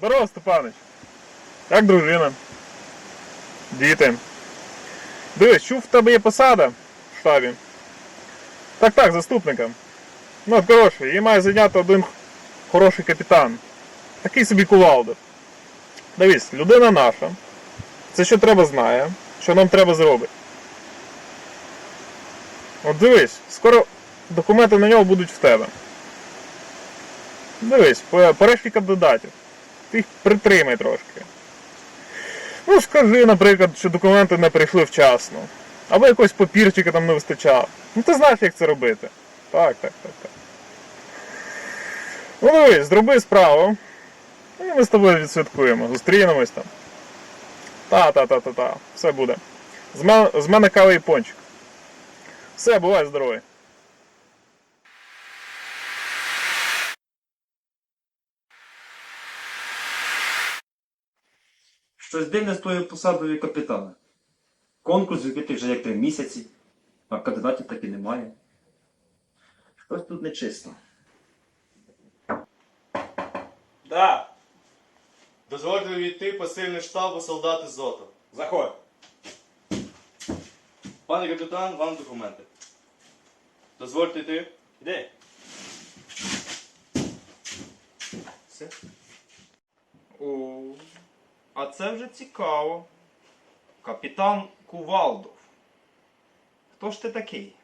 Здорово, Степанич. Як дружина? Діти. Дивись, чув, в тебе є посада в штабі. Так, так, заступника. Ну, от коротше, її має зайняти один хороший капітан. Такий собі кувалда. Дивись, людина наша. Це що треба знає, що нам треба зробити. От дивись, скоро документи на нього будуть в тебе. Дивись, перелік кандидатів. Ти їх притримай трошки. Ну, скажи, наприклад, що документи не прийшли вчасно. Або якогось папірчика там не вистачало. Ну ти знаєш, як це робити. Так, так, так, так. Ну дивись, зроби справу. І ми з тобою відсвяткуємо. Зустрінемось там. Та-та-та-та-та. Все буде. З мене, з мене кава і пончик. Все, бувай здоровий. Щось дивне з твоєю посадою капітана. Конкурс відкритий вже як три місяці, а кандидатів так і немає. Щось тут нечисто. Да. Дозвольте увійти посильний штабу солдати Зото. Заходь. Пане капітан, вам документи. Дозвольте йти. Іди. Все. О, а це вже цікаво. Капітан Кувалдов. Хто ж ти такий?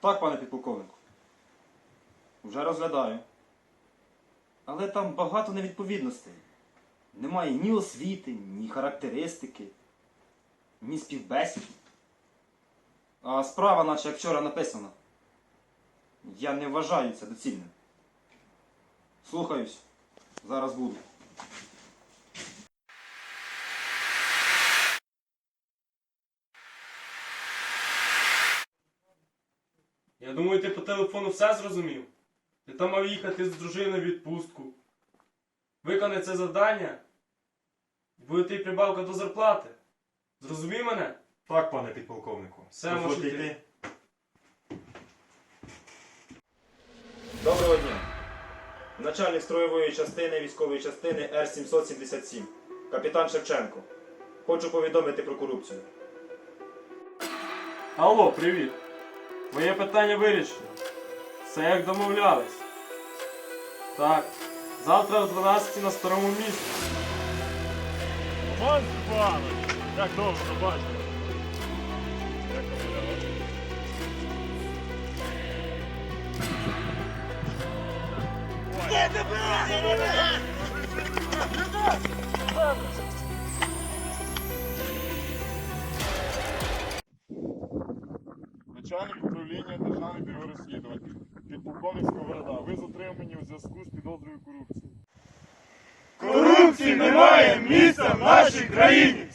Так, пане підполковнику. Вже розглядаю. Але там багато невідповідностей. Немає ні освіти, ні характеристики, ні співбесід. А справа, наче як вчора написана. Я не вважаю це доцільним. Слухаюсь. Зараз буду. Я думаю, ти по телефону все зрозумів. Ти там мав їхати з дружиною в відпустку. Виконай це завдання. І буде тобі прибавка до зарплати. Зрозумів мене? Так, пане підполковнику. Все може йти. Доброго дня. Начальник строєвої частини військової частини Р-777. Капітан Шевченко. Хочу повідомити про корупцію. Алло, привіт. Твоє питання вирішено. Все як домовлялись. Так. Завтра о 12 на старому місці. Роман Степанович, як довго. Як домовлялись? Начальник управління Державного бюро розслідувань. Підполковник Сковорода. Ви затримані у зв'язку з підозрою корупції. Корупції немає місця в нашій країні!